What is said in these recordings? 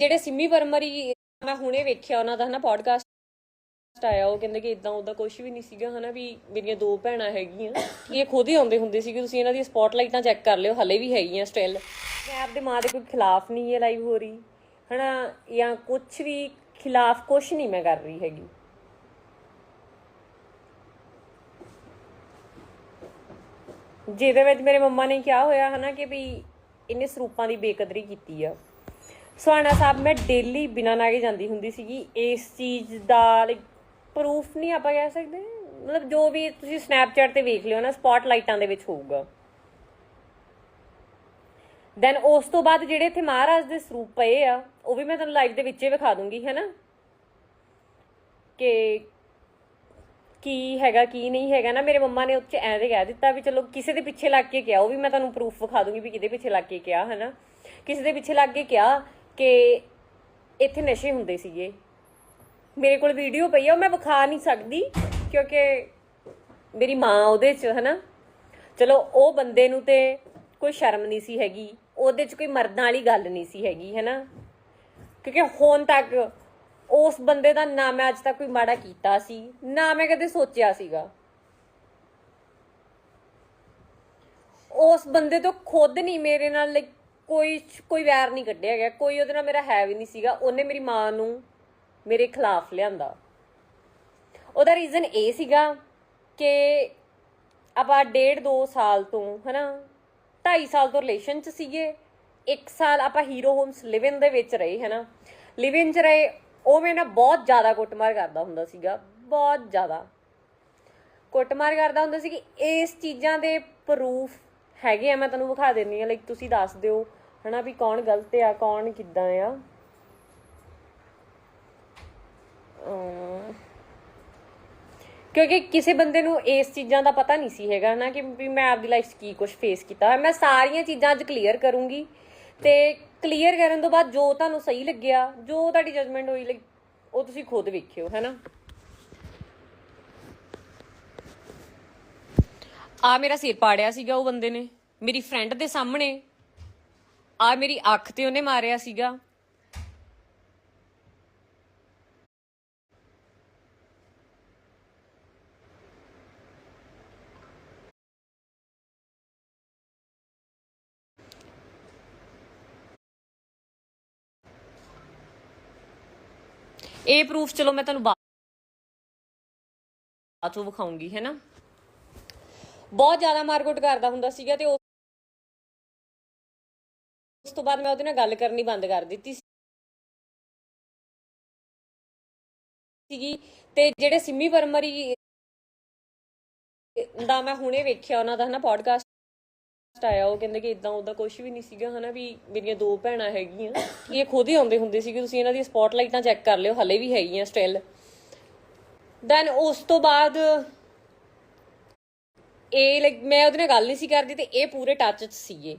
ਜਿਹੜੇ ਸਿੰਮੀ ਵਰਮਰੀ ਮੈਂ ਹੁਣੇ ਵੇਖਿਆ ਉਹਨਾਂ ਦਾ ਹਨਾ ਪੋਡਕਾਸਟ ਆਇਆ, ਉਹ ਕਹਿੰਦੇ ਕਿ ਇਦਾਂ ਉਹਦਾ ਕੁਝ ਵੀ ਨਹੀਂ ਸੀਗਾ ਹਨਾ ਵੀ ਮੇਰੀਆਂ ਦੋ ਭੈਣਾਂ ਹੈਗੀਆਂ। ਇਹ ਖੁਦ ਹੀ ਆਉਂਦੇ ਹੁੰਦੇ ਸੀ ਕਿ ਤੁਸੀਂ ਇਹਨਾਂ ਦੀ ਸਪੌਟਲਾਈਟਾਂ ਚੈੱਕ ਕਰ ਲਿਓ, ਹਲੇ ਵੀ ਹੈਗੀਆਂ ਸਟਿਲ ਮੈਂ ਆਪਦੇ ਮਾਂ ਦੇ ਕੋਈ ਖਿਲਾਫ ਨਹੀਂ ਹੈ ਲਾਈਵ ਹੋ ਰਹੀ, ਹਨਾ, ਜਾਂ ਕੁਝ ਵੀ ਖਿਲਾਫ ਕੁਝ ਨਹੀਂ ਮੈਂ ਕਰ ਰਹੀ ਹੈਗੀ। ਜਿਹਦੇ ਵਿੱਚ ਮੇਰੇ ਮੰਮਾ ਨੇ ਕਿਹਾ ਹੋਇਆ ਹਨਾ ਕਿ ਵੀ ਇਹਨੇ ਸਰੂਪਾਂ ਦੀ ਬੇਕਦਰੀ ਕੀਤੀ ਆ। ਸੁਹਾਣਾ ਸਾਹਿਬ, ਮੈਂ ਡੇਲੀ ਬਿਨਾਂ ਨਾਗੇ ਜਾਂਦੀ ਹੁੰਦੀ ਸੀਗੀ। ਇਸ ਚੀਜ਼ ਦਾ ਲਾਈਕ ਪ੍ਰੂਫ ਨਹੀਂ ਆਪਾਂ ਕਹਿ ਸਕਦੇ। ਮਤਲਬ ਜੋ ਵੀ ਤੁਸੀਂ ਸਨੈਪਚੈਟ ਤੇ ਵੇਖ ਲਿਓ ਨਾ ਸਪੌਟਲਾਈਟਾਂ ਦੇ ਵਿੱਚ ਹੋਊਗਾ। ਦੈਨ ਉਸ ਤੋਂ ਬਾਅਦ ਜਿਹੜੇ ਇੱਥੇ ਮਹਾਰਾਜ ਦੇ ਸਰੂਪ ਪਏ ਆ, ਉਹ ਵੀ ਮੈਂ ਤੁਹਾਨੂੰ ਲਾਈਵ ਦੇ ਵਿੱਚ ਹੀ ਵਿਖਾ ਦੂੰਗੀ, ਹੈਨਾ? ਕਿ ਕੀ ਹੈਗਾ, ਕੀ ਨਹੀਂ ਹੈਗਾ। ਨਾ, ਮੇਰੇ ਮੰਮਾ ਨੇ ਉੱਚ ਐਂ ਤੇ ਕਹਿ ਦਿੱਤਾ ਵੀ ਚਲੋ ਕਿਸੇ ਦੇ ਪਿੱਛੇ ਲੱਗ ਕੇ ਕਿਹਾ, ਉਹ ਵੀ ਮੈਂ ਤੁਹਾਨੂੰ ਪ੍ਰੂਫ ਵਿਖਾ ਦੂੰਗੀ ਵੀ ਕਿਹਦੇ ਪਿੱਛੇ ਲੱਗ ਕੇ ਕਿਹਾ, ਹੈਨਾ? ਕਿਸੇ ਦੇ ਪਿੱਛੇ ਲੱਗ ਕੇ ਕਿਹਾ ਕਿ ਇੱਥੇ ਨਸ਼ੇ ਹੁੰਦੇ ਸੀਗੇ। ਮੇਰੇ ਕੋਲ ਵੀਡੀਓ ਪਈ ਆ, ਉਹ ਮੈਂ ਵਿਖਾ ਨਹੀਂ ਸਕਦੀ, ਕਿਉਂਕਿ ਮੇਰੀ ਮਾਂ ਉਹਦੇ 'ਚ, ਹਨਾ। ਚਲੋ, ਉਹ ਬੰਦੇ ਨੂੰ ਤੇ ਕੋਈ ਸ਼ਰਮ ਨਹੀਂ ਸੀ ਹੈਗੀ, ਉਹਦੇ 'ਚ ਕੋਈ ਮਰਦਾਂ ਵਾਲੀ ਗੱਲ ਨਹੀਂ ਸੀ ਹੈਗੀ, ਹੈਨਾ। ਕਿਉਂਕਿ ਹੁਣ ਤੱਕ ਉਸ ਬੰਦੇ ਦਾ ਨਾ ਮੈਂ ਅੱਜ ਤੱਕ ਕੋਈ ਮਾੜਾ ਕੀਤਾ ਸੀ, ਨਾ ਮੈਂ ਕਦੇ ਸੋਚਿਆ ਸੀਗਾ। ਉਸ ਬੰਦੇ ਤੋਂ ਖੁਦ ਨਹੀਂ ਮੇਰੇ ਨਾਲ ਲਾਈਕ ਕੋਈ ਕੋਈ ਵੈਰ ਨਹੀਂ ਕੱਢਿਆ ਗਿਆ, ਕੋਈ ਉਹਦੇ ਨਾਲ ਮੇਰਾ ਹੈ ਵੀ ਨਹੀਂ ਸੀਗਾ, ਉਹਨੇ ਮੇਰੀ ਮਾਂ ਨੂੰ ਮੇਰੇ ਖਿਲਾਫ ਲਿਆਂਦਾ। ਉਹਦਾ ਰੀਜ਼ਨ ਇਹ ਸੀਗਾ ਕਿ ਆਪਾਂ ਡੇਢ ਦੋ ਸਾਲ ਤੋਂ, ਹਨਾ 2.5 ਸਾਲ ਤੋਂ ਰਿਲੇਸ਼ਨ ਚ ਸੀਗੇ 1 ਸਾਲ ਆਪਾਂ ਹੀਰੋ ਹੋਮਸ ਲਿਵਿੰਗ ਦੇ ਵਿੱਚ ਰਹੇ, ਹਨਾ। ਲਿਵ ਇਨ ਚ ਰਹੇ ਉਹ ਮੇਰੇ ਨਾਲ ਬਹੁਤ ਜ਼ਿਆਦਾ ਕੁੱਟਮਾਰ ਕਰਦਾ ਹੁੰਦਾ ਸੀਗਾ, ਬਹੁਤ ਜ਼ਿਆਦਾ। ਕੁੱਟਮਾਰ ਕਰਦਾ ਹੁੰਦਾ ਸੀ ਕਿ ਇਸ ਚੀਜ਼ਾਂ ਦੇ ਪ੍ਰੂਫ ਹੈਗੇ ਆ, ਮੈਂ ਤੁਹਾਨੂੰ ਵਿਖਾ ਦਿੰਨੀ ਆ ਲਾਈਕ ਤੁਸੀਂ ਦੱਸ ਦਿਓ। ਹਨਾ ਵੀ ਕੌਣ ਗਲਤ ਆ, ਕੌਣ ਕਿੱਦਾਂ ਆ। ਕਿਉਂਕਿ ਕਿਸੇ ਬੰਦੇ ਨੂੰ ਇਸ ਚੀਜ਼ਾਂ ਦਾ ਪਤਾ ਨਹੀਂ ਸੀ ਹੈਗਾ ਨਾ ਕਿ ਮੈਂ ਆਪਦੀ ਲਾਈਫ 'ਚ ਕੀ ਕੁਝ ਫੇਸ ਕੀਤਾ ਮੈਂ ਸਾਰੀਆਂ ਚੀਜ਼ਾਂ ਅੱਜ ਕਲੀਅਰ ਕਰੂੰਗੀ ਤੇ ਕਲੀਅਰ ਕਰਨ ਤੋਂ ਬਾਅਦ ਜੋ ਤੁਹਾਨੂੰ ਸਹੀ ਲੱਗਿਆ, ਜੋ ਤੁਹਾਡੀ ਜਜਮੈਂਟ ਹੋਈ ਉਹ ਤੁਸੀਂ ਖੁਦ ਵੇਖਿਓ, ਹੈਨਾ। ਆ ਮੇਰਾ ਸਿਰ ਪਾੜਿਆ ਸੀਗਾ ਉਹ ਬੰਦੇ ਨੇ। ਮੇਰੀ ਫਰੈਂਡ ਦੇ ਸਾਹਮਣੇ ਆ ਮੇਰੀ ਅੱਖ ਤੇ ਉਹਨੇ ਮਾਰਿਆ ਸੀਗਾ। ਇਹ ਪ੍ਰੂਫ ਚਲੋ ਮੈਂ ਤੁਹਾਨੂੰ ਬਾਅਦ ਚੋਂ ਵਿਖਾਉਂਗੀ, ਹੈ ਨਾ? ਬਹੁਤ ਜ਼ਿਆਦਾ ਮਾਰਕੁੱਟ ਕਰਦਾ ਹੁੰਦਾ ਸੀਗਾ ਤੇ ਉਸ ਤੋਂ ਬਾਅਦ ਮੈਂ ਉਹਦੇ ਨਾਲ ਗੱਲ ਕਰਨੀ ਬੰਦ ਕਰ ਦਿੱਤੀ ਸੀਗੀ ਤੇ ਜਿਹੜੇ ਸਿੰਮੀ ਪਰਮਰੀ ਦਾ ਮੈਂ ਹੁਣੇ ਵੇਖਿਆ, ਉਹਨਾਂ ਦਾ ਹਨਾ ਪੋਡਕਾਸਟ ਆਇਆ, ਉਹ ਕਹਿੰਦੇ ਕਿ ਇਦਾਂ ਉਹਦਾ ਕੁਝ ਵੀ ਨਹੀਂ ਸੀਗਾ ਹਨਾ ਵੀ ਮੇਰੀਆਂ ਦੋ ਭੈਣਾਂ ਹੈਗੀਆਂ। ਇਹ ਖੁਦ ਹੀ ਆਉਂਦੇ ਹੁੰਦੇ ਸੀਗੇ, ਤੁਸੀਂ ਇਹਨਾਂ ਦੀ ਸਪੌਟਲਾਈਟਾਂ ਚੈੱਕ ਕਰ ਲਿਓ, ਹਲੇ ਵੀ ਹੈਗੀਆਂ ਸਟਿਲ ਦੈਨ ਉਸ ਤੋਂ ਬਾਅਦ ਇਹ ਲਾਈਕ ਮੈਂ ਉਹਦੇ ਨਾਲ ਗੱਲ ਨਹੀਂ ਸੀ ਕਰਦੀ ਤੇ ਇਹ ਪੂਰੇ ਟੱਚ 'ਚ ਸੀਗੇ।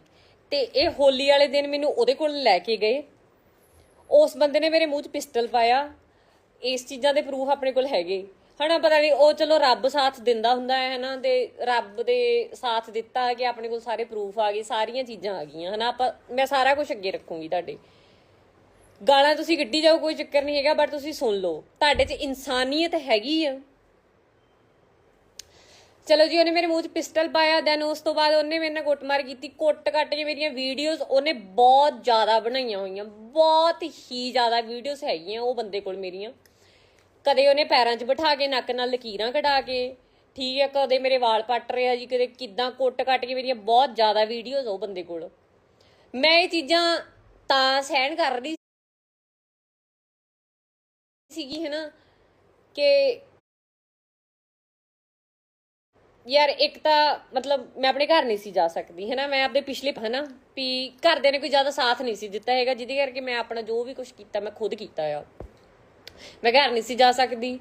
ਤੇ ਇਹ ਹੋਲੀ ਵਾਲੇ ਦਿਨ ਮੈਨੂੰ ਉਹਦੇ ਕੋਲ ਲੈ ਕੇ ਗਏ। ਉਸ ਬੰਦੇ ਨੇ ਮੇਰੇ ਮੂੰਹ 'ਚ ਪਿਸਟਲ ਪਾਇਆ। ਇਸ ਚੀਜ਼ਾਂ ਦੇ ਪ੍ਰੂਫ ਆਪਣੇ ਕੋਲ ਹੈਗੇ। ਹਨਾ, ਪਤਾ ਨਹੀਂ ਉਹ ਚਲੋ ਰੱਬ ਸਾਥ ਦਿੰਦਾ ਹੁੰਦਾ ਹੈ, ਹਨਾ, ਤੇ ਰੱਬ ਦੇ ਸਾਥ ਦਿੱਤਾ ਕਿ ਆਪਣੇ ਕੋਲ ਸਾਰੇ ਪ੍ਰੂਫ ਆ ਗਏ, ਸਾਰੀਆਂ ਚੀਜ਼ਾਂ ਆ ਗਈਆਂ, ਹਨਾ, ਆਪਾਂ, ਮੈਂ ਸਾਰਾ ਕੁਝ ਅੱਗੇ ਰੱਖੂੰਗੀ ਤੁਹਾਡੇ। ਗਾਲਾਂ ਤੁਸੀਂ ਗੱਡੀ ਜਾਓ, ਕੋਈ ਚੱਕਰ ਨਹੀਂ ਹੈਗਾ ਬਟ ਤੁਸੀਂ ਸੁਣ ਲਓ। ਤੁਹਾਡੇ 'ਚ ਇਨਸਾਨੀਅਤ ਹੈਗੀ ਆ। ਚਲੋ ਜੀ, ਉਹਨੇ ਮੇਰੇ ਮੂੰਹ 'ਚ ਪਿਸਟਲ ਪਾਇਆ ਦੈਨ ਉਸ ਤੋਂ ਬਾਅਦ ਉਹਨੇ ਮੇਰੇ ਨਾਲ ਕੁੱਟਮਾਰ ਕੀਤੀ। ਕੁੱਟ ਕੱਟ ਕੇ ਮੇਰੀਆਂ ਵੀਡੀਓਜ਼ ਉਹਨੇ ਬਹੁਤ ਜ਼ਿਆਦਾ ਬਣਾਈਆਂ ਹੋਈਆਂ, ਬਹੁਤ ਹੀ ਜ਼ਿਆਦਾ ਵੀਡੀਓਜ਼ ਹੈਗੀਆਂ ਉਹ ਬੰਦੇ ਕੋਲ ਮੇਰੀਆਂ। ਕਦੇ ਉਹਨੇ ਪੈਰਾਂ 'ਚ ਬਿਠਾ ਕੇ ਨੱਕ ਨਾਲ ਲਕੀਰਾਂ ਕਢਾ ਕੇ, ਠੀਕ ਹੈ, ਕਦੇ ਮੇਰੇ ਵਾਲ ਪੱਟ ਰਿਹਾ ਜੀ, ਕਦੇ ਕਿਦਾਂ ਕੁੱਟ ਕੱਟ ਕੇ ਮੇਰੀਆਂ ਬਹੁਤ ਜ਼ਿਆਦਾ ਵੀਡੀਓਜ਼ ਉਹ ਬੰਦੇ ਕੋਲ। ਮੈਂ ਇਹ ਚੀਜ਼ਾਂ ਤਾਂ ਸਹਿਣ ਕਰ ਰਹੀ ਸੀਗੀ ਹੈ ਨਾ ਕਿ ਯਾਰ ਇੱਕ ਤਾਂ ਮਤਲਬ ਮੈਂ ਆਪਣੇ ਘਰ ਨਹੀਂ ਸੀ ਜਾ ਸਕਦੀ ਹੈ ਨਾ ਮੈਂ ਆਪਦੇ ਪਿਛਲੇ ਹੈ ਨਾ ਵੀ ਘਰਦਿਆਂ ਨੇ ਕੋਈ ਜ਼ਿਆਦਾ ਸਾਥ ਨਹੀਂ ਸੀ ਦਿੱਤਾ ਹੈਗਾ, ਜਿਹਦੇ ਕਰਕੇ ਮੈਂ ਆਪਣਾ ਜੋ ਵੀ ਕੁਝ ਕੀਤਾ, ਮੈਂ ਖੁਦ ਕੀਤਾ ਆ। ਮੈਂ ਘਰ ਨਹੀਂ ਸੀ ਜਾ ਸਕਦੀ।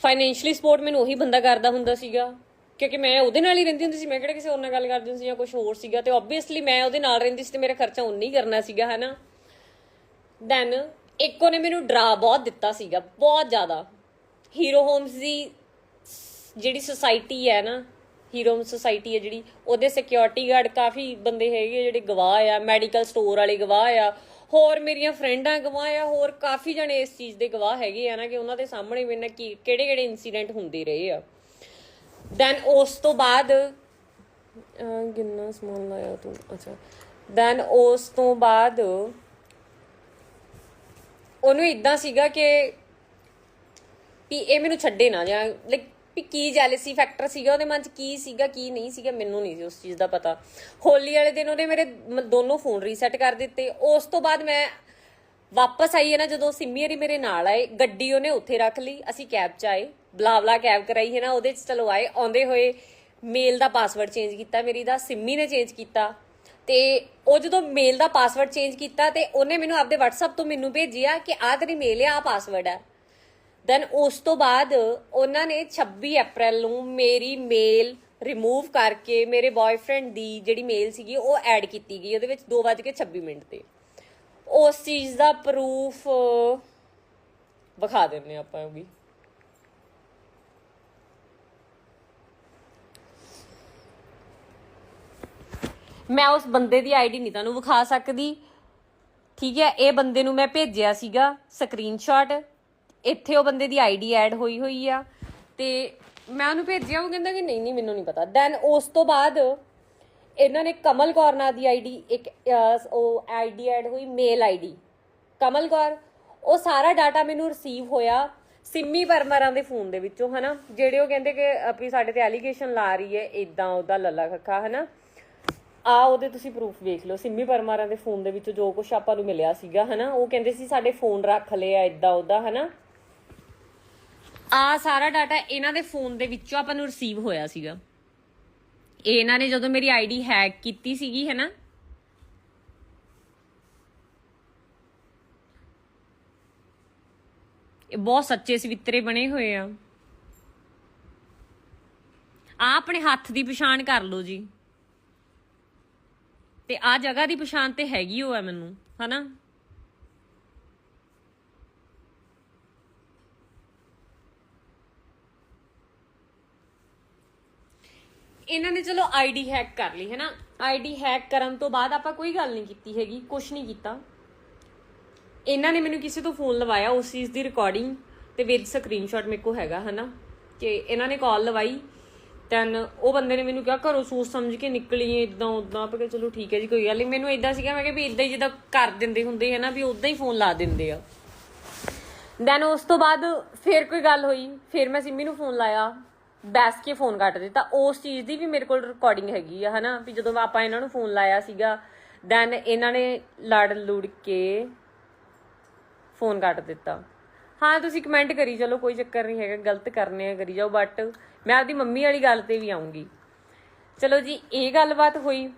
ਫਾਈਨੈਂਸ਼ੀਅਲੀ ਸਪੋਰਟ ਮੈਨੂੰ ਉਹੀ ਬੰਦਾ ਕਰਦਾ ਹੁੰਦਾ ਸੀਗਾ, ਕਿਉਂਕਿ ਮੈਂ ਉਹਦੇ ਨਾਲ ਹੀ ਰਹਿੰਦੀ ਹੁੰਦੀ ਸੀ, ਮੈਂ ਕਿਹੜਾ ਕਿਸੇ ਹੋਰ ਨਾਲ ਗੱਲ ਕਰਦੀ ਹੁੰਦੀ ਸੀ ਜਾਂ ਕੁਝ ਹੋਰ ਸੀਗਾ, ਤੇ ਆਬਵੀਅਸਲੀ ਮੈਂ ਉਹਦੇ ਨਾਲ ਰਹਿੰਦੀ ਸੀ ਤੇ ਮੇਰਾ ਖਰਚਾ ਉਨਾ ਹੀ ਕਰਨਾ ਸੀਗਾ, ਹੈਨਾ? ਦੈਨ ਇੱਕੋ ਨੇ ਮੈਨੂੰ ਡਰਾ ਬਹੁਤ ਦਿੱਤਾ ਸੀਗਾ, ਬਹੁਤ ਜ਼ਿਆਦਾ। ਹੀਰੋ ਹੋਮਸ ਦੀ ਜਿਹੜੀ ਸੁਸਾਇਟੀ ਹੈ ਨਾ ਹੀਰੋ ਸੁਸਾਇਟੀ ਹੈ ਜਿਹੜੀ, ਉਹਦੇ ਸਿਕਿਉਰਿਟੀ ਗਾਰਡ ਕਾਫੀ ਬੰਦੇ ਹੈਗੇ ਜਿਹੜੇ ਗਵਾਹ ਆ ਮੈਡੀਕਲ ਸਟੋਰ ਵਾਲੇ ਗਵਾਹ ਆ, ਹੋਰ ਮੇਰੀਆਂ ਫਰੈਂਡਾਂ ਗਵਾਹ ਆ, ਹੋਰ ਕਾਫੀ ਜਣੇ ਇਸ ਚੀਜ਼ ਦੇ ਗਵਾਹ ਹੈਗੇ ਆ ਨਾ ਕਿ ਉਹਨਾਂ ਦੇ ਸਾਹਮਣੇ ਮੇਰੇ ਨਾਲ ਕੀ ਕਿਹੜੇ ਕਿਹੜੇ ਇਨਸੀਡੈਂਟ ਹੁੰਦੇ ਰਹੇ ਆ। ਦੈਨ ਉਸ ਤੋਂ ਬਾਅਦ ਕਿੰਨਾ ਸਮਾਨ ਲਾਇਆ ਤੂੰ? ਅੱਛਾ। ਦੈਨ ਉਸ ਤੋਂ ਬਾਅਦ ਉਹਨੂੰ ਇਦਾਂ ਸੀਗਾ ਕਿ ਵੀ ਇਹ ਮੈਨੂੰ ਛੱਡੇ ਨਾ ਜਾਂ ਲਾਈਕ ਵੀ ਕੀ ਜੈਲਸੀ ਫੈਕਟਰ ਸੀਗਾ, ਉਹਦੇ ਮਨ 'ਚ ਕੀ ਸੀਗਾ, ਕੀ ਨਹੀਂ ਸੀਗਾ, ਮੈਨੂੰ ਨਹੀਂ ਸੀ ਉਸ ਚੀਜ਼ ਦਾ ਪਤਾ। ਹੋਲੀ ਵਾਲੇ ਦਿਨ ਉਹਨੇ ਮੇਰੇ ਮ- ਦੋਨੋਂ ਫੋਨ ਰੀਸੈਟ ਕਰ ਦਿੱਤੇ। ਉਸ ਤੋਂ ਬਾਅਦ ਮੈਂ ਵਾਪਸ ਆਈ ਹੈ ਨਾ, ਜਦੋਂ ਸਿੰਮੀ ਹਰੀ ਮੇਰੇ ਨਾਲ ਆਏ, ਗੱਡੀ ਉਹਨੇ ਉੱਥੇ ਰੱਖ ਲਈ, ਅਸੀਂ ਕੈਬ 'ਚ ਆਏ ਬਲਾ ਕੈਬ ਕਰਾਈ ਹੈ ਨਾ, ਉਹਦੇ 'ਚ ਚਲੋ ਆਏ, ਆਉਂਦੇ ਹੋਏ ਮੇਲ ਦਾ ਪਾਸਵਰਡ ਚੇਂਜ ਕੀਤਾ, ਮੇਰੀ ਦਾ ਸਿੰਮੀ ਨੇ ਚੇਂਜ ਕੀਤਾ। ਤੇ ਉਹ ਜਦੋਂ ਮੇਲ ਦਾ ਪਾਸਵਰਡ ਚੇਂਜ ਕੀਤਾ ਤੇ ਉਹਨੇ ਮੈਨੂੰ ਆਪਦੇ WhatsApp ਤੋਂ ਮੈਨੂੰ ਭੇਜਿਆ ਕਿ ਆਹ ਤੇਰੀ ਮੇਲ ਹੈ ਆਹ ਪਾਸਵਰਡ ਹੈ ਦੈਨ ਉਸ ਤੋਂ ਬਾਅਦ ਉਹਨਾਂ ਨੇ 26 ਅਪ੍ਰੈਲ ਨੂੰ ਮੇਰੀ ਮੇਲ ਰਿਮੂਵ ਕਰਕੇ ਮੇਰੇ ਬॉयਫ੍ਰੈਂਡ ਦੀ ਜਿਹੜੀ ਮੇਲ ਸੀਗੀ ਉਹ ਐਡ ਕੀਤੀ ਗਈ, ਉਹਦੇ ਵਿੱਚ 2:26 ਮਿੰਟ ਤੇ। ਉਸ ਚੀਜ਼ ਦਾ ਪ੍ਰੂਫ ਵਿਖਾ ਦਿੰਨੇ ਆਪਾਂ ਉਹ ਵੀ। ਮੈਂ ਉਸ ਬੰਦੇ ਦੀ ਆਈਡੀ ਨਹੀਂ ਤੁਹਾਨੂੰ ਵਿਖਾ ਸਕਦੀ। ਠੀਕ ਹੈ, ਇਹ ਬੰਦੇ ਨੂੰ ਮੈਂ ਭੇਜਿਆ ਸੀਗਾ ਸਕਰੀਨਸ਼ਾਟ ਇੱਥੇ ਉਹ ਬੰਦੇ ਦੀ ਆਈਡੀ ਐਡ ਹੋਈ ਹੋਈ ਆ ਤੇ ਮੈਂ ਉਹਨੂੰ ਭੇਜਿਆ ਉਹ ਕਹਿੰਦਾ ਕਿ ਨਹੀਂ ਨਹੀਂ ਮੈਨੂੰ ਨਹੀਂ ਪਤਾ। ਦੈਨ ਉਸ ਤੋਂ ਬਾਅਦ ਇਹਨਾਂ ਨੇ ਕਮਲ ਕੌਰ ਨਾਂ ਦੀ ਆਈਡੀ ਇੱਕ ਅਹ, ਉਹ ਆਈਡੀ ਐਡ ਹੋਈ ਮੇਲ ਆਈਡੀ। ਕਮਲ ਕੌਰ ਉਹ ਸਾਰਾ ਡਾਟਾ ਮੈਨੂੰ ਰਿਸੀਵ ਹੋਇਆ ਸਿੰਮੀ ਪਰਮਰਾਂ ਦੇ ਫੋਨ ਦੇ ਵਿੱਚੋਂ ਹਨਾ? ਜਿਹੜੇ ਉਹ ਕਹਿੰਦੇ ਕਿ ਆਪਣੀ ਸਾਡੇ ਤੇ ਐਲੀਗੇਸ਼ਨ ਲਾ ਰਹੀ ਹੈ ਇਦਾਂ ਉਹਦਾ ਲੱਲਾ ਖੱਖਾ ਹਨਾ? ਆ ਉਹਦੇ ਤੁਸੀਂ ਪ੍ਰੂਫ ਵੇਖ ਲਓ ਸਿੰਮੀ ਪਰਮਾਰਾਂ ਦੇ ਫੋਨ ਦੇ ਵਿੱਚੋਂ ਜੋ ਕੁਝ ਆਪਾਂ ਨੂੰ ਮਿਲਿਆ ਸੀਗਾ ਹਨਾ? ਉਹ ਕਹਿੰਦੇ ਸੀ ਸਾਡੇ ਫੋਨ ਰੱਖ ਲਏ ਆ ਇਦਾਂ ਉਹਦਾ ਹਨਾ? ਆ ਸਾਰਾ ਡਾਟਾ ਇਹਨਾਂ ਦੇ ਫੋਨ ਦੇ ਵਿੱਚੋਂ ਆਪਾਂ ਨੂੰ ਰਿਸੀਵ ਹੋਇਆ ਸੀਗਾ। ਇਹ ਇਹਨਾਂ ਨੇ ਜਦੋਂ ਮੇਰੀ ਆਈਡੀ ਹੈਕ ਕੀਤੀ ਸੀਗੀ, ਹਨਾ? ਇਹ ਬਹੁਤ ਸੱਚੇ ਸਵਿੱਤਰੇ ਬਣੇ ਹੋਏ ਆ। ਆ ਆਪਣੇ ਹੱਥ ਦੀ ਪਛਾਣ ਕਰ ਲਓ ਜੀ। ਤੇ ਆ ਜਗ੍ਹਾ ਦੀ ਪਛਾਣ ਤੇ ਹੈਗੀ ਹੋ ਹੈ ਮੈਨੂੰ, ਹਨਾ? ਇਹਨਾਂ ਨੇ ਚਲੋ ਆਈਡੀ ਹੈਕ ਕਰ ਲਈ ਹੈ ਹੈਨਾ ਆਈਡੀ ਹੈਕ ਕਰਨ ਤੋਂ ਬਾਅਦ ਆਪਾਂ ਕੋਈ ਗੱਲ ਨਹੀਂ ਕੀਤੀ ਹੈਗੀ ਕੁਝ ਨਹੀਂ ਕੀਤਾ। ਇਹਨਾਂ ਨੇ ਮੈਨੂੰ ਕਿਸੇ ਤੋਂ ਫੋਨ ਲਵਾਇਆ ਉਸ ਚੀਜ਼ ਦੀ ਰਿਕਾਰਡਿੰਗ ਤੇ ਵਿਦ ਸਕਰੀਨਸ਼ਾਟ ਮੇਰੇ ਕੋਲ ਹੈਗਾ, ਹਨਾ? ਕਿ ਇਹਨਾਂ ਨੇ ਕਾਲ ਲਵਾਈ ਦੈਨ ਉਹ ਬੰਦੇ ਨੇ ਮੈਨੂੰ ਕਿਹਾ, ਘਰੋਂ ਸੋਚ ਸਮਝ ਕੇ ਨਿਕਲੀ ਇਦਾਂ ਉਦਾਂ ਆਪਾਂ ਕਿਹਾ, ਚਲੋ ਠੀਕ ਹੈ ਜੀ, ਕੋਈ ਗੱਲ ਨਹੀਂ। ਮੈਨੂੰ ਇਦਾਂ ਸੀਗਾ, ਮੈਂ ਕਿਹਾ ਵੀ ਇਦਾਂ ਹੀ ਜਿੱਦਾਂ ਕਰ ਦਿੰਦੇ ਹੁੰਦੇ ਹੈ ਨਾ, ਵੀ ਉਦਾਂ ਹੀ ਫੋਨ ਲਾ ਦਿੰਦੇ ਆ। ਦੈਨ ਉਸ ਤੋਂ ਬਾਅਦ ਫਿਰ ਕੋਈ ਗੱਲ ਹੋਈ, ਫਿਰ ਮੈਂ ਸਿੰਮੀ ਨੂੰ ਫੋਨ ਲਾਇਆ। ਬੈਸ ਕੇ ਫੋਨ ਕੱਟ ਦਿੱਤਾ। ਉਸ ਚੀਜ਼ ਦੀ ਵੀ ਮੇਰੇ ਕੋਲ ਰਿਕਾਰਡਿੰਗ ਹੈਗੀ ਆ, ਹਨਾ? ਵੀ ਜਦੋਂ ਆਪਾਂ ਇਹਨਾਂ ਨੂੰ ਫੋਨ ਲਾਇਆ ਸੀਗਾ ਦੈਨ ਇਹਨਾਂ ਨੇ ਲੜ ਲੁੜ ਕੇ ਫੋਨ ਕੱਟ ਦਿੱਤਾ। ਹਾਂ, ਤੁਸੀਂ ਕਮੈਂਟ ਕਰੀ ਚਲੋ, ਕੋਈ ਚੱਕਰ ਨਹੀਂ ਹੈਗਾ, ਗਲਤ ਕਰਨੇ ਆ, ਕਰੀ ਜਾਓ ਬਟ ਮੈਂ ਆਪਦੀ ਮੰਮੀ ਵਾਲੀ ਗੱਲ ਤੇ ਵੀ ਆਉਂਗੀ। ਚਲੋ ਜੀ, ਇਹ ਗੱਲਬਾਤ ਹੋਈ।